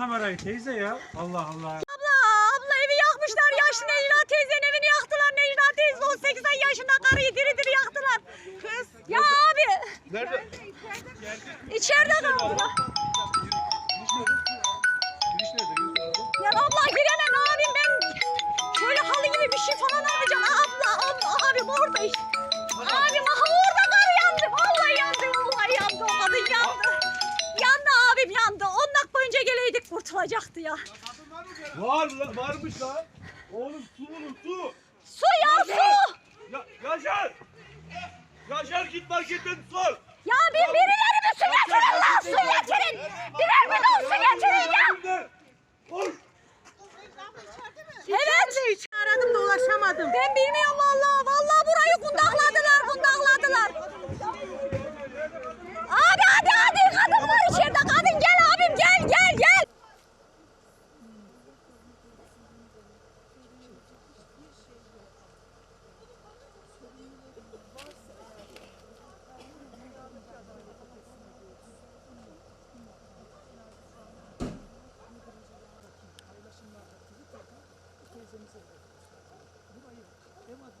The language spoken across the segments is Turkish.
kamerayı teyze ya. Allah Allah. Abla, abla evi yakmışlar yaşlı Necla teyzenin evini yaktılar. Necla teyze 18 ay yaşında karıyı diri diri yaktılar. Kız. Ya abi. Nerede? İçeride kaldı. Giriş nerede? Ya abla giremem abim ben. Şöyle halı gibi bir şey falan alacağım. Abla, abla abim orada işte. Kurtulacaktı ya. Var la, varmış la. Oğlum su bulun su. Su ya su. Ya, Yaşar. Yaşar git marketten sor. Ya bir birileri mi su getirin lan su getirin. Birer bidon su getirin ya. Önümde. Koş. Evet. Aradım da ulaşamadım. Ben bilmiyorum vallahi. Vallahi burayı kundakladılar, kundakladılar. Abi hadi hadi kadın var içeride. Kadın gel abim gel gel gel.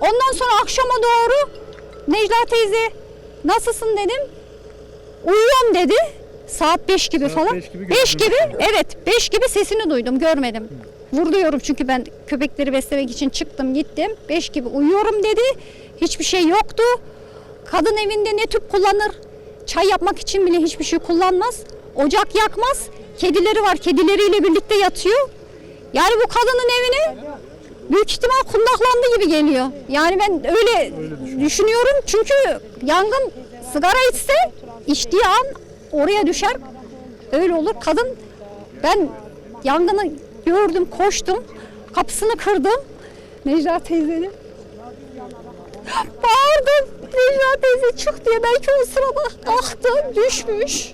Ondan sonra akşama doğru Necla teyze nasılsın dedim. Uyuyorum dedi. Saat 5 gibi falan. beş gibi 5 gördün. gibi evet 5 gibi sesini duydum görmedim. Vuruyorum çünkü ben köpekleri beslemek için çıktım gittim. 5 gibi uyuyorum dedi. Hiçbir şey yoktu. Kadın evinde ne tüp kullanır? Çay yapmak için bile hiçbir şey kullanmaz. Ocak yakmaz. Kedileri var. Kedileriyle birlikte yatıyor. Yani bu kadının evine büyük ihtimal kundaklandı gibi geliyor. Yani ben öyle, düşünüyorum çünkü yangın sigara içse içtiği an oraya düşer. Öyle olur. Kadın ben yangını gördüm, koştum. Kapısını kırdım. Necla teyzenin. Bağırdım. Necla teyze çık diye. Belki o sırada kalktı, düşmüş.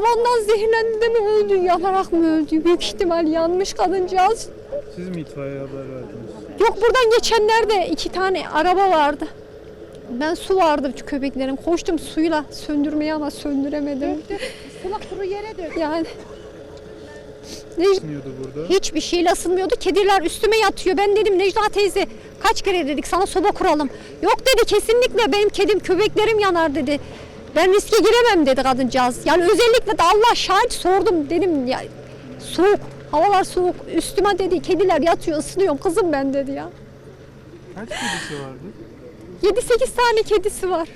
Dumandan zehirlendi de mi öldü, yanarak mı öldü? Büyük ihtimal yanmış kadıncağız. Siz mi itfaiye haber verdiniz? Yok buradan geçenlerde iki tane araba vardı. Ben su vardı köpeklerin. Koştum suyla söndürmeye ama söndüremedim. Sıla kuru yere dök. Yani Isınıyordu burada. hiçbir şeyle ısınmıyordu. Kediler üstüme yatıyor. Ben dedim Necla teyze kaç kere dedik sana soba kuralım. Yok dedi kesinlikle benim kedim köpeklerim yanar dedi. Ben riske giremem dedi kadıncağız. Yani özellikle de Allah şahit sordum dedim ya soğuk havalar soğuk üstüme dedi kediler yatıyor ısınıyorum kızım ben dedi ya. Kaç kedisi vardı? 7-8 tane kedisi var.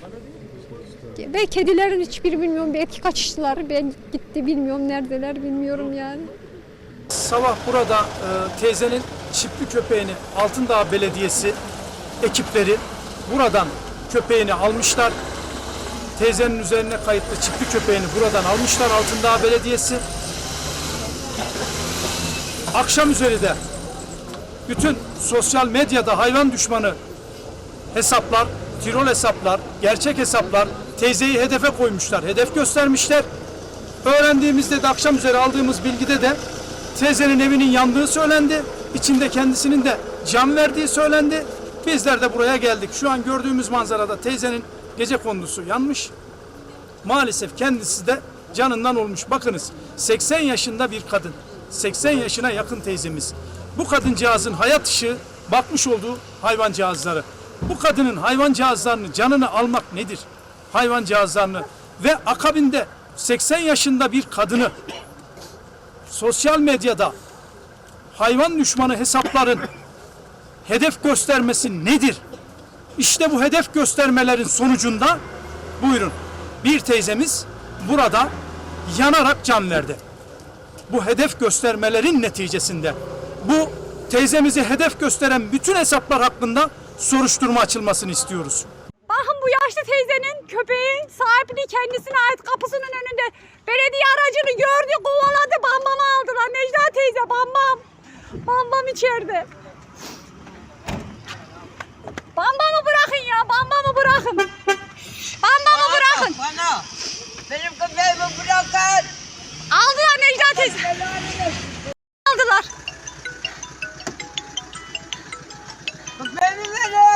Ve kedilerin hiçbiri bilmiyorum. Belki kaçıştılar. Ben gitti bilmiyorum. Neredeler bilmiyorum yani. Sabah burada e, teyzenin çiftli köpeğini Altındağ Belediyesi ekipleri buradan köpeğini almışlar. Teyzenin üzerine kayıtlı çiftli köpeğini buradan almışlar Altındağ Belediyesi. Akşam üzeri de bütün sosyal medyada hayvan düşmanı hesaplar, tirol hesaplar, gerçek hesaplar teyzeyi hedefe koymuşlar, hedef göstermişler. Öğrendiğimizde de akşam üzeri aldığımız bilgide de teyzenin evinin yandığı söylendi. İçinde kendisinin de can verdiği söylendi. Bizler de buraya geldik. Şu an gördüğümüz manzarada teyzenin gece kondusu yanmış. Maalesef kendisi de canından olmuş. Bakınız 80 yaşında bir kadın. 80 yaşına yakın teyzemiz. Bu kadıncağızın hayat ışığı bakmış olduğu hayvancağızları. Bu kadının hayvancağızlarını canını almak nedir? Hayvancağızlarını ve akabinde 80 yaşında bir kadını sosyal medyada hayvan düşmanı hesapların hedef göstermesi nedir? İşte bu hedef göstermelerin sonucunda buyurun bir teyzemiz burada yanarak can verdi. Bu hedef göstermelerin neticesinde bu teyzemizi hedef gösteren bütün hesaplar hakkında soruşturma açılmasını istiyoruz. Bakın bu yaşlı teyzenin köpeği sahipli kendisine ait kapısının önünde belediye aracını gördü kovaladı bambamı aldılar Necla teyze bambam. Bambam içeride. Bambamı bambamı bırakın. Bambamı bırakın. Bana. Benim köpeğimi bırakın. Aldılar Necla teyze. Aldılar. Köpeğimi verin.